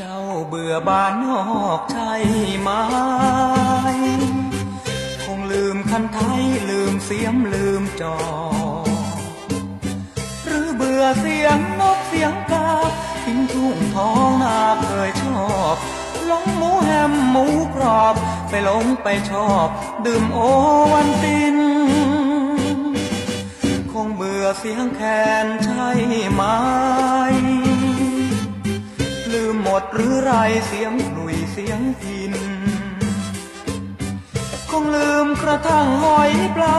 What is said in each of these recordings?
จ้าเบื่อบ้านนอกใช่ไหมคงลืมคันไทยลืมเสียมลืมจอ หรือเบื่อเสียงนกเสียงกาทิ้งทุ่งท้องนาเคยชอบหลงหมูแฮมหมูกรอบ ไปหลงไปชอบ ดื่มโอวันติน คงเบื่อเสียงแคนใช่ไหม ดหรือไรเสียงกลุยเสียงพิน คงลืมกระทั่งหอยปลา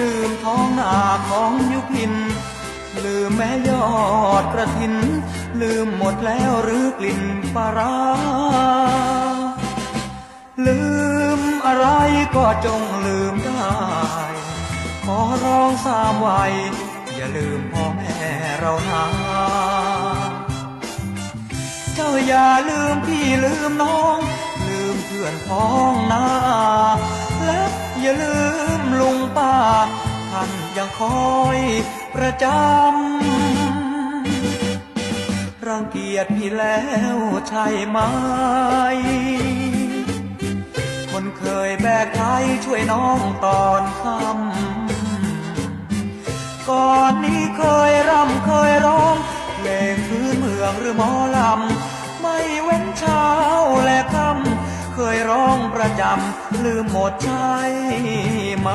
ลืมท้องนาของยุพิน ลืมแม่ยอดกระถิน ลืมหมดแล้วหรือกลิ่นปลาราลืมอะไรก็จงลืมได้ ขอร้องสามไวัยอย่าลืมพ่อแม่เรานา เจ้าอย่าลืมพี่ลืมน้อง ลืมเพื่อนพ้องนาและอย่าลืมลุงป้า ท่านยังคอยประจำรังเกียจพี่แล้วใช่ไหม คนเคยแบกไทยช่วยน้องตอนค่ำก่อนนี้เคยร่ำเคยร้องเพลงพื้นเมืองหรือหมอลำไม่เว้นเช้าและค่ำเคยร้องประจำลืมหมดใช่ไหม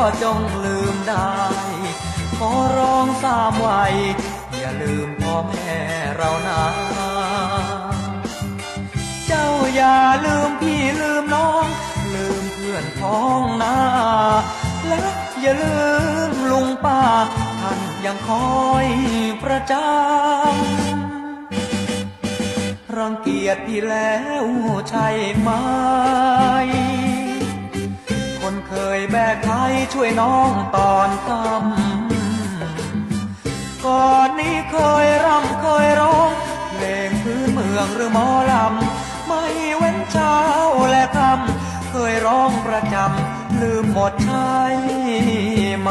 ก็จงลืมได้ ขอร้องสามวัยอย่าลืมพ่อแม่เรานะเจ้าอย่าลืมพี่ลืมน้อง ลืมเพื่อนพ้องนาและอย่าลืมลุงป้าท่านยังคอยประจำรังเกียจพี่แล้วใช่ไหม แบกไทยช่วยน้องตอนกำก่อนนี้เคยร่ำเคยร้อง เพลงพื้นเมืองหรือหมอลำ ไม่เว้นเช้าและค่ำเคยร้องประจำลืมหมดใช่ไหม